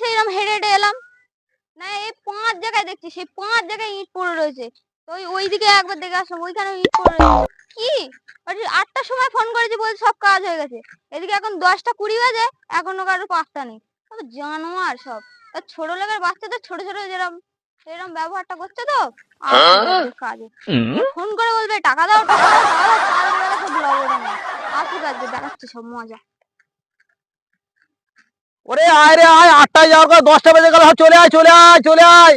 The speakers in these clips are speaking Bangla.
সেই এরকম হেঁটে হেঁটে এলাম না এই পাঁচ জায়গায় দেখছি সেই পাঁচ জায়গায় ইট পড়ে রয়েছে তো ওই ওইদিকে একবার দেখে আসলাম ওইখানে ইট পড়ে রয়েছে কি আটটার সময় ফোন করেছি বলছে সব কাজ হয়ে গেছে এদিকে এখন দশটা কুড়ি বাজে এখনও কারোর পাঁচটা নেই সব জানোয়ার সব আর ছোট লোকের বাচ্চাদের ছোট ছোট যেরকম সেরকম ব্যবহারটা করছে তো কাজে ফোন করে বলবে টাকা দাও টাকা দাও টাকা দাও তারপরে সব লবড়ে আসুক আজকে দেখাচ্ছে সব মজা ওরে আয় রে আয় আটটায় যাওয়ার কথা দশটা বেজে গেল চলে আয় চলে আয় চলে আয়।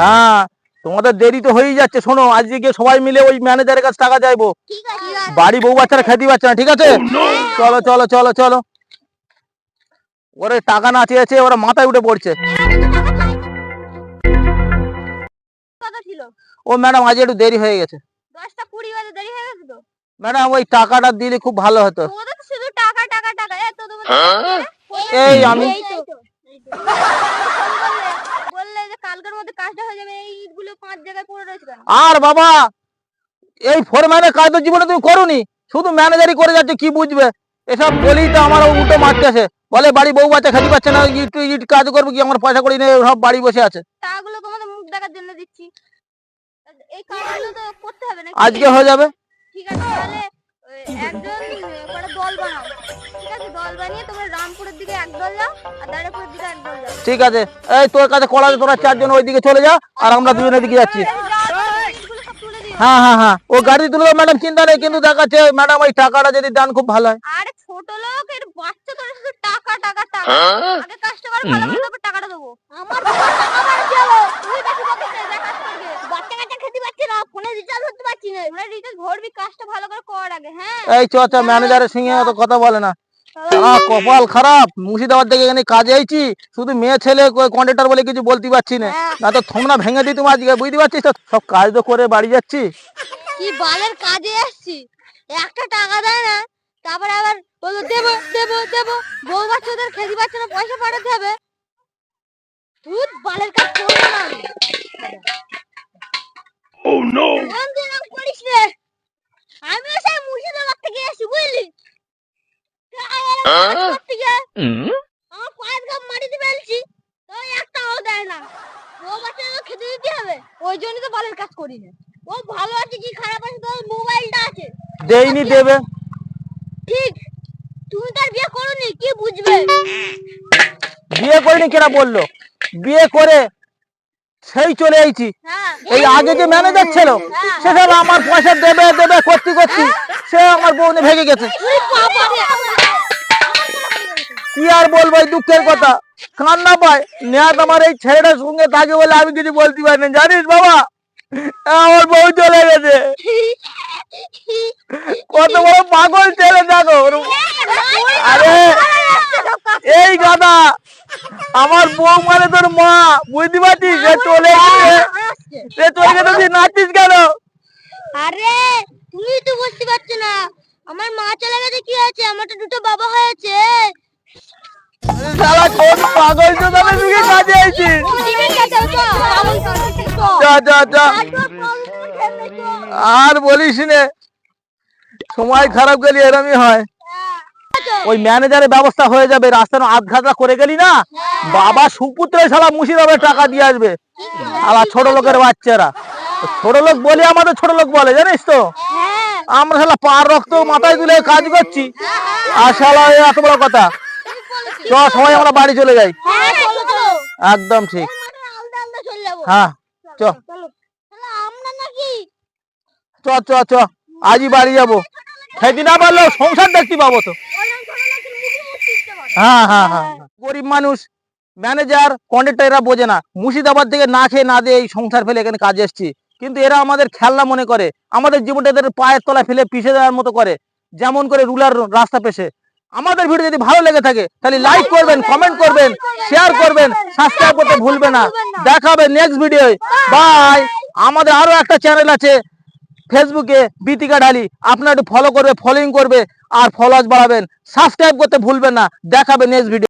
হ্যাঁ তোমাদের দেরি তো হয়েই যাচ্ছে শোনো আজকে গিয়ে সবাই মিলে ওই ম্যানেজারের কাছে টাকা চাইব। বাড়ি বউ বাচ্চারা খেতে পাচ্ছে না ঠিক আছে? চলো চলো চলো চলো। ওরে টাকা না চেয়েছে ওরা মাথায় উঠে পড়ছে। ও ম্যাডাম আজ একটু দেরি হয়ে গেছে। ম্যাডাম ওই টাকাটা দিলে খুব ভালো হতো তোদের তো শুধু টাকা টাকা টাকা এ তো তোমাদের এই আমি আর বাবা এই ফোরম্যানের কাজ তো জীবনে তুমি করোনি। শুধু ম্যানেজারই করে যাচ্ছে কি বুঝবে? এসব বলেই তো আমার উল্টো মারতেছে। বলে বাড়ি বউ বাচ্চা খেতে পাচ্ছে না ইট ইট কাজ করব কি আমার পয়সা করি নেই সব বাড়ি বসে আছে। টাকাগুলো তোমাদের মুখ দেখার জন্য দিচ্ছি। এই কাজগুলো তো করতে হবে না আজকে হয়ে যাবে। ঠিক আছে তাহলে একজন আহ, দল বানাও। ঠিক আছে? দল বানিয়ে তোমরা রামপুরের দিকে এক দল যাও আর দাঁড়াপুরের দিকে এক দল যাও। ঠিক আছে। এই তোর কাছে কলা আছে, তোরা চারজন ওইদিকে চলে যা আর আমরা দুজনের দিকে যাচ্ছি। হ্যাঁ হ্যাঁ হ্যাঁ। ও গাড়ি তুলে ম্যাডাম চিন্তা নেই কিন্তু দেখাচ্ছে ম্যাডাম ওই টাকাটা যদি দেন খুব ভালো হয়। আরে ছোট লোক এর বাচ্চা তোরা শুধু টাকা টাকা টাকা। আগে কাজটা করে ভালো করে তারপর টাকাটা দেবো আমার বাবা টাকা বাড়াতে হবে তুই বেশি বকিস না যা কাজ করবে বাচ্চা কাচ্চা খেতে পারছি না ফোনে রিচার্জ করতে পারছি তোরা ভরবি কাজটা ভালো করে কর আগে হ্যাঁ? এই চ চ ম্যানেজারের সঙ্গে অত কথা বলে না। কপাল খারাপ। মুর্শিদাবাদ থেকে এখানে কাজে আইছি শুধু মেয়ে ছেলে কন্ট্রাক্টর বলে কিছু বলতে পারছি না। হ্যাঁ। না তো থমনা ভেঙে দিই তোমার আজকে বুঝতে পারছিস তো? সব কাজ তো করে বাড়ি যাচ্ছি। কি বালের কাজে এসছি একটা টাকা দেয় না তারপর আবার বলব দেবো দেবো দেবো। বউ বাচ্চাদের খেতে পাচ্ছে না পয়সা পাঠাতে হবে। তুই বালের কাজ করব না আমি। এরম তুই এরম করিস রে। আমিও সেই মুর্শিদাবাদ থেকে এসেছি বুঝলি টাকা এরম কাজ করতে গিয়ে আমার পায়ের গাম মাটিতে ফেলছি তো একটাও দেয় না বউ বাচ্চাদের খেতে দিতে হবে ওই জন্য তো বালের কাজ করি না ও ভালো আছে কি খারাপ আছে তোর মোবাইলটা আছে। দেইনি দেবে। ঠিক তুমি তার বিয়ে করোনি কি বুঝবে? বিয়ে করিনি কেনা বলল? বিয়ে করে সেই চলে আইছি। হ্যাঁ। এই আগে যে ম্যানেজার ছিল সে সব আমার পয়সা দেবে দেবে করতে করতে সে আমার বউ নিয়ে ভেঙে গেছে। কি আর বলব এই দুঃখের কথা? কান্না পায়। নেহাত আমার এই ছেলেটার সঙ্গে থাকে বলে আমি কিছু বলতে পারি না। জানিস বাবা? আমার বউ চলে গেছে। কত বড় পাগল ছেলে, দেখো। আরে, এই গাদা, আমার বউ মানে তোর মা। বুঝতে পারছিস? সে চলে গেছে। সে চলে গেছে তুই নাচছিস কেন? আরে তুমি তো বুঝতে পারছ না। আমার মা চলে গেছে, কি হয়েছে? আমার তো দুটো বাবা হয়েছে। শালা, কোন পাগল চোদানে তুই কাজে আর বলিস নে, সময় খারাপ গেলে এরমই হয়। ওই ম্যানেজারের ব্যবস্থা হয়ে যাবে, রাস্তার আধঘাতটা করে গেলি না, বাবা সুপুত্র শালা মুর্শিদাবাদে টাকা দিয়ে আসবে শালা ছোট লোকের বাচ্চারা। ছোট লোক বলে আমাদের ছোট লোক বলে, জানিস তো? আমরা শালা পার রক্ত মাথায় তুলে কাজ করছি। আর শালা এত বড় কথা। চ সবাই আমরা বাড়ি চলে যাই। হ্যাঁ চলো চলো। একদম ঠিক। আলাদা আলাদা চলে যাব। হ্যাঁ চ চলো। তাহলে আমরা নাকি? চ চ চ। আজই বাড়ি যাব। খেতে না পারলেও সংসার দেখতে পাবো তো। হ্যাঁ হ্যাঁ হ্যাঁ গরিব মানুষ ম্যানেজার কন্ডাক্টর এরা বোঝে না। মুর্শিদাবাদ থেকে না খেয়ে না দিয়ে এই সংসার ফেলে এখানে কাজে এসছি। কিন্তু এরা আমাদের খেলনা মনে করে। আমাদের জীবনটা এদের পায়ের তলায় ফেলে পিষে দেওয়ার মতো করে। যেমন করে রুলার রাস্তা পেছে আমাদের ভিডিও যদি ভালো লেগে থাকে, তাহলে লাইক করবেন কমেন্ট করবেন শেয়ার করবেন সাবস্ক্রাইব করতে ভুলবে না। দেখা হবে নেক্সট ভিডিও বাই আমাদের আরও একটা চ্যানেল আছে ফেসবুকে বিতিকা ডালি আপনারা একটু ফলো করবে ফলোইং করবে, আর ফলোয়ার্স বাড়াবেন। সাবস্ক্রাইব করতে ভুলবেন না। দেখাবে নেক্সট ভিডিও